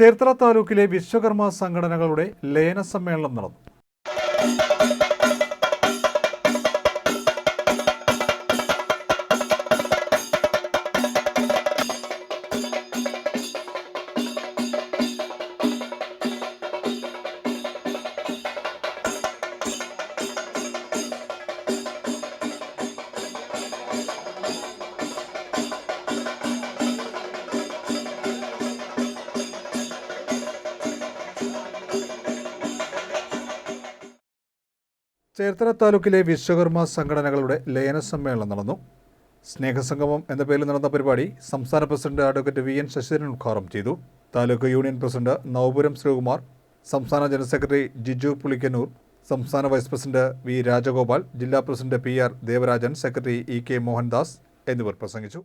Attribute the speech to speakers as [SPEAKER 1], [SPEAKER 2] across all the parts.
[SPEAKER 1] ചേർത്തല താലൂക്കിലെ വിശ്വകർമ്മ സംഘടനകളുടെ ലയന സമ്മേളനം നടന്നു. ചേർത്തല താലൂക്കിലെ വിശ്വകർമ്മ സംഘടനകളുടെ ലയന സമ്മേളനം നടന്നു. സ്നേഹസംഗമം എന്ന പേരിൽ നടന്ന പരിപാടി സംസ്ഥാന president advocate V N Sasidharan ഉദ്ഘാടനം ചെയ്തു. താലൂക്ക് യൂണിയൻ പ്രസിഡന്റ് നവപുരം ശ്രീകുമാർ സംസ്ഥാന ജനറൽ സെക്രട്ടറി ജിജു പുളിക്കന്നൂർ സംസ്ഥാന വൈസ് പ്രസിഡന്റ് വി രാജഗോപാൽ ജില്ലാ president P R Devarajan secretary E K Mohandas എന്നിവർ പ്രസംഗിച്ചു.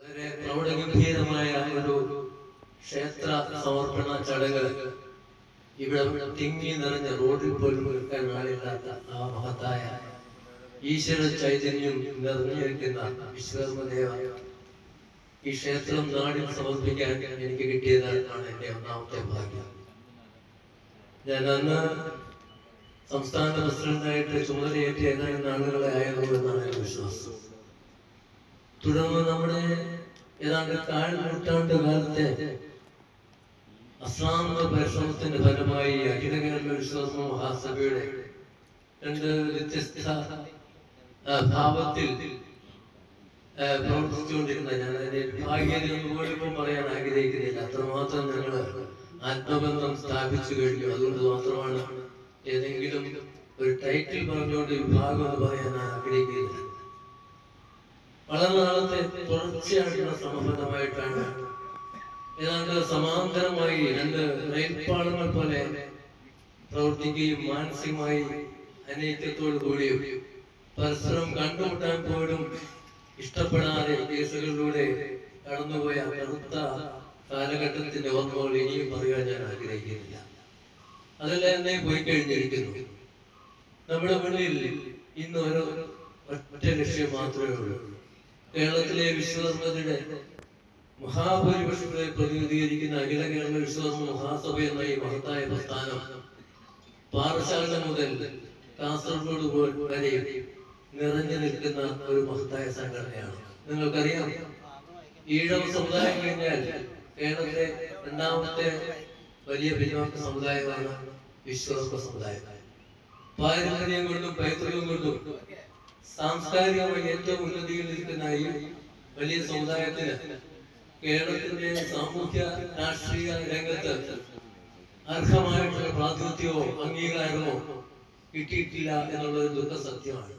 [SPEAKER 2] വളരെ പ്രൗഢഗംഭീരമായ ഒരു ക്ഷേത്ര സമർപ്പണ ചടങ്ങ് ഇവിടെ തിങ്ങി നിറഞ്ഞ റോഡിൽ പോലും നിൽക്കാൻ ആളില്ലാത്ത ആ മഹത്തായ ഈശ്വര ചൈതന്യം നിറഞ്ഞിരിക്കുന്ന വിശ്വകർമ്മദേവ. ഈ ക്ഷേത്രം നാടിൽ സമർപ്പിക്കാൻ എനിക്ക് കിട്ടിയത് എന്റെ ഒന്നാമത്തെ ഭാഗ്യം. ഞാൻ അന്ന് സംസ്ഥാന പ്രസിഡന്റായിട്ട് ചുമതലയേറ്റ് ഏതാനും നാളുകളെ ആയിരുന്നു എന്നാണ് എന്റെ വിശ്വാസം. തുടർന്ന് നമ്മുടെ ഏതാണ്ട് കാൽ നൂറ്റാണ്ട് കാലത്തെ അശ്രാന്ത പരിശ്രമത്തിന്റെ ഫലമായി അഖില കേരള വിശ്വാസ മഹാസഭയുടെ രണ്ട് വ്യത്യസ്ത ഭാവത്തിൽ പ്രവർത്തിച്ചുകൊണ്ടിരുന്ന ഞാൻ അതിന്റെ ഭാഗ്യം പറയാൻ ആഗ്രഹിക്കുന്നില്ല. അത്രമാത്രം ഞങ്ങൾ ആത്മബന്ധം സ്ഥാപിച്ചു കഴിഞ്ഞു. അതുകൊണ്ട് മാത്രമാണ് ഏതെങ്കിലും ഒരു ടൈറ്റിൽ പറഞ്ഞുകൊണ്ട് വിഭാഗം എന്ന് പറയാൻ ആഗ്രഹിക്കുന്നില്ല. വളരെ നാളത്തെ തുടർച്ചയായിട്ടുള്ള ശ്രമഫലമായിട്ടാണ് ഏതാണ്ട് സമാന്തരമായി രണ്ട് റെയിൽപാളങ്ങൾ പോലെ പ്രവർത്തിക്കുകയും മാനസികമായി അനൈക്യത്തോടു കൂടിയും പരസ്പരം കണ്ടുമുട്ടാൻ പോലും ഇഷ്ടപ്പെടാതെ കേസുകളിലൂടെ കടന്നുപോയ കറുത്ത കാലഘട്ടത്തിന്റെ ഓർമ്മകൾ ഇനിയും പറയാൻ ഞാൻ ആഗ്രഹിക്കുന്നില്ല. അതെല്ലാം തന്നെ പോയി കഴിഞ്ഞിരിക്കുന്നു. നമ്മുടെ മുന്നിൽ ഇന്ന് ഒരു ഒറ്റ ലക്ഷ്യം മാത്രമേ ഉള്ളൂ. കേരളത്തിലെ വിശ്വകർമ്മരുടെ മഹാഭൂരിപക്ഷത്തെ പ്രതിനിധീകരിക്കുന്ന അഖില കേരള വിശ്വാസ മഹാസഭ എന്ന ഈ മഹത്തായ പ്രസ്ഥാനം പാറശാല മുതൽ കാസർഗോഡ് വരെ നിറഞ്ഞു നിൽക്കുന്ന ഒരു മഹത്തായ സംഘടനയാണ്. നിങ്ങൾക്കറിയാം ഈഴവ സമുദായം കഴിഞ്ഞാൽ കേരളത്തിലെ രണ്ടാമത്തെ വലിയ പിന്നോക്ക സമുദായമാണ് വിശ്വാസ സമുദായം. പാരമ്പര്യം കൊണ്ടും പൈതൃകം കൊണ്ടും സാംസ്കാരികമായി ഏറ്റവും ഉന്നതിയിൽ നിൽക്കുന്ന ഈ വലിയ സമുദായത്തിന് കേരളത്തിന്റെ സാമൂഹ്യ രാഷ്ട്രീയ രംഗത്ത് അർഹമായിട്ടുള്ള പ്രാതിനിധ്യമോ അംഗീകാരമോ കിട്ടിയിട്ടില്ല എന്നുള്ളത് ദുഃഖ സത്യമാണ്